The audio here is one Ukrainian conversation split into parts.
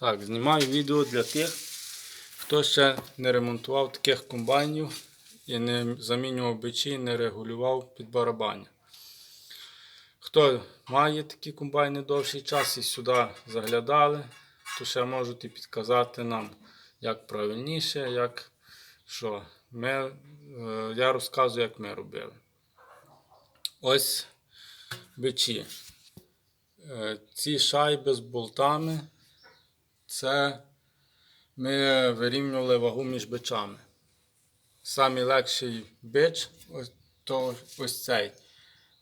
Так, знімаю відео для тих, хто ще не ремонтував таких комбайнів і не замінював бичі, не регулював під барабання. Хто має такі комбайни довший час і сюди заглядали, то ще можуть і підказати нам, як правильніше, як що. Ми, е, я розказую, як ми робили. Ось бичі. Е, Ці шайби з болтами це ми вирівнювали вагу між бичами. Самий легший бич, ось, то ось цей,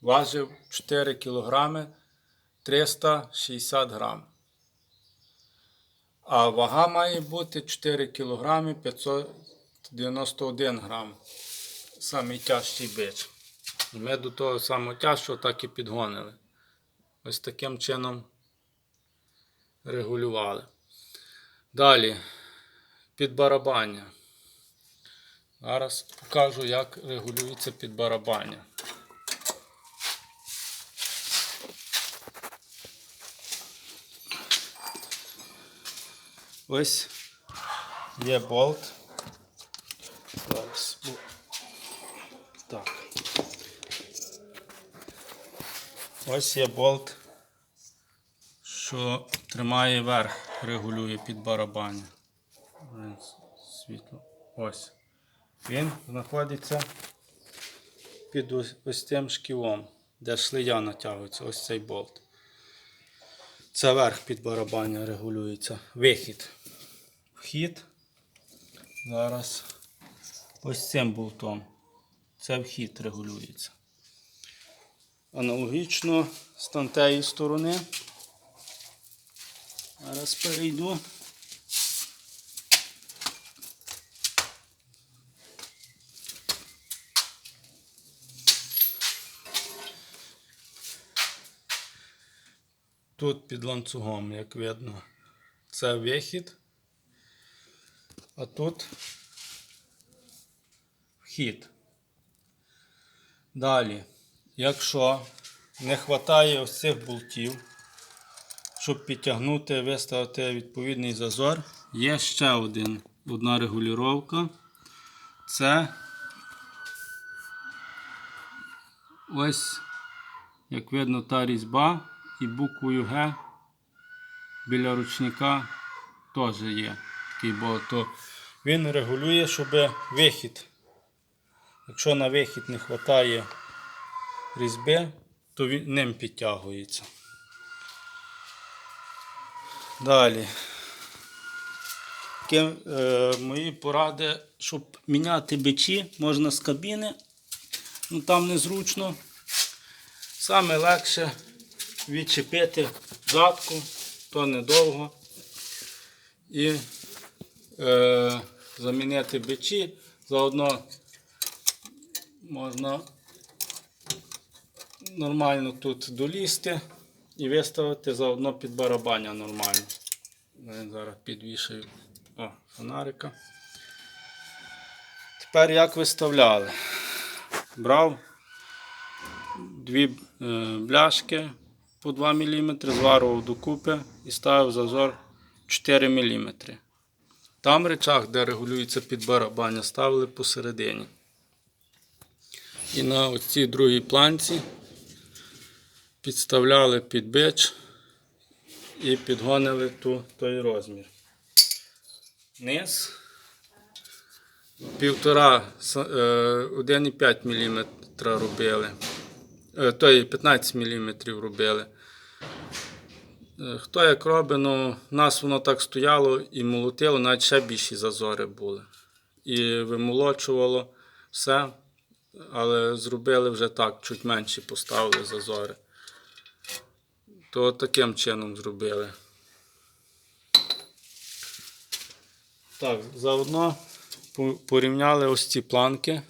важив 4 кг 360 грам. А вага має бути 4 кг 591 грам. Самий тяжчий бич. І ми до того самого тяжчого так і підгонили. Ось таким чином регулювали. Далі підбарабання. Зараз покажу, як регулюється підбарабання. Ось є болт. Зараз. Так. Ось є болт, що тримає верх, регулює під барабані. Світло. Ось. Він знаходиться під ось, ось цим шківом, де шлея натягується, ось цей болт. Це верх під барабаня регулюється. Вихід. Вхід. Зараз ось цим болтом. Це вхід регулюється. Аналогічно з тієї сторони. Зараз перейду. Тут під ланцюгом, як видно, це вихід, а тут вхід. Далі, якщо не вистачає ось цих болтів, щоб підтягнути, виставити відповідний зазор, є ще один, одна регулювання. Це ось, як видно, та різьба і буквою Г біля ручника теж є такий болт. Він регулює, щоб вихід. Якщо на вихід не вистачає різьби, то він ним підтягується. Далі. Такі, е, мої поради, щоб міняти бичі, можна з кабіни, ну там незручно. Саме легше відчепити задку, то недовго. І е, замінити бичі. Заодно можна нормально тут долізти і виставити заодно під барабання нормально. Зараз підвішаю о, фонарика. Тепер як виставляли? Брав дві е, бляшки по 2 мм, зварував докупи і ставив зазор 4 мм. Там речах, де регулюється під барабання, ставили посередині. І на оцій другій планці підставляли під бич і підгонили ту, той розмір. Низ півтора, е, 1,5 мм робили. Е, Той 15 мм робили. Е, Хто як робить, ну, в нас воно так стояло і молотило, навіть ще більші зазори були. І вимолочувало все, але зробили вже так, чуть менше поставили зазори. То таким чином зробили. Так, заодно порівняли ось ці планки,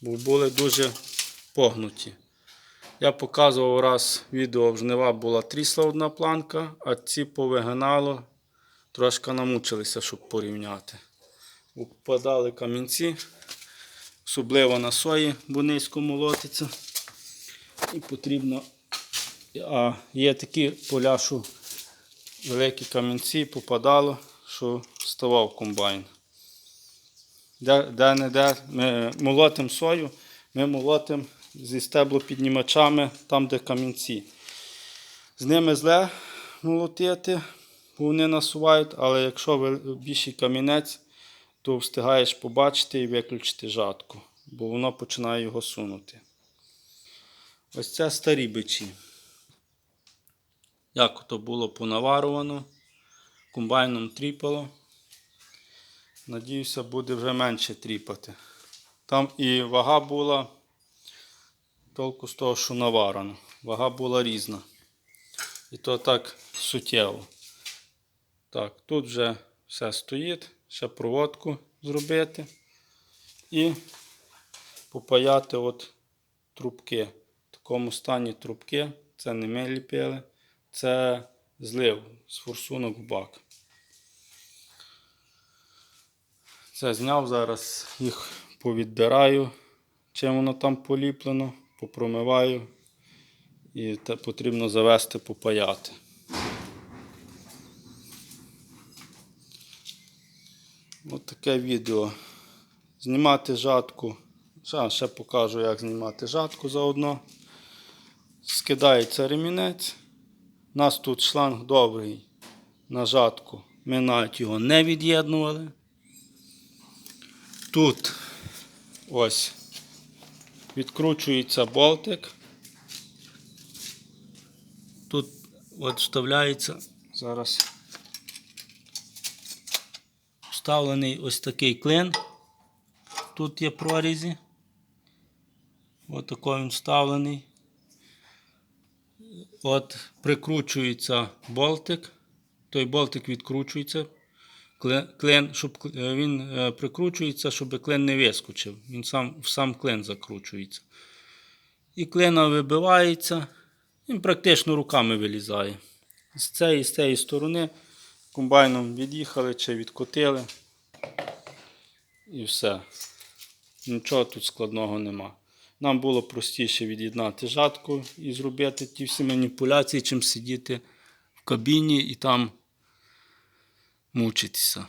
бо були дуже погнуті. Я показував раз відео в жнива була трісла одна планка, а ці повигинало, трошки намучилися, щоб порівняти. Впадали камінці, особливо на сої, бо низько молотиться. І потрібно. А є такі поля, що великі камінці попадало, що ставав комбайн. Де, де не де ми молотимо сою, ми молотимо зі стеблопіднімачами там, де камінці. З ними зле молотити, бо вони насувають, але якщо більший камінець, то встигаєш побачити і виключити жатку, бо воно починає його сунути. Ось це старі бичі. Як то було понаварувано, комбайном тріпало. Надіюся, буде вже менше тріпати. Там і вага була толку з того, що наварено. Вага була різна. І то так суттєво. Так, тут вже все стоїть. Ще проводку зробити. І попаяти от трубки. В такому стані трубки. Це не ми ліпили. Це злив з форсунок в бак. Це зняв зараз, їх повіддираю, чим воно там поліплено, попромиваю і те потрібно завести попаяти. Ось таке відео. Знімати жатку. Ще, ще покажу, як знімати жатку заодно. Скидається ремінець. У нас тут шланг довгий на жатку. Ми навіть його не від'єднували. Тут ось відкручується болтик. Тут от вставляється зараз вставлений ось такий клин. Тут є прорізі. Ось такий він вставлений. От прикручується болтик. Той болтик відкручується. Кле- Клин, щоб е, він е, прикручується, щоб клин не вискочив. Він сам, в сам клин закручується. І клина вибивається, він практично руками вилізає. З цієї, з цієї сторони комбайном від'їхали чи відкотили. І все. Нічого тут складного нема. Нам було простіше від'єднати жатку і зробити ті всі маніпуляції, чим сидіти в кабіні і там мучитися.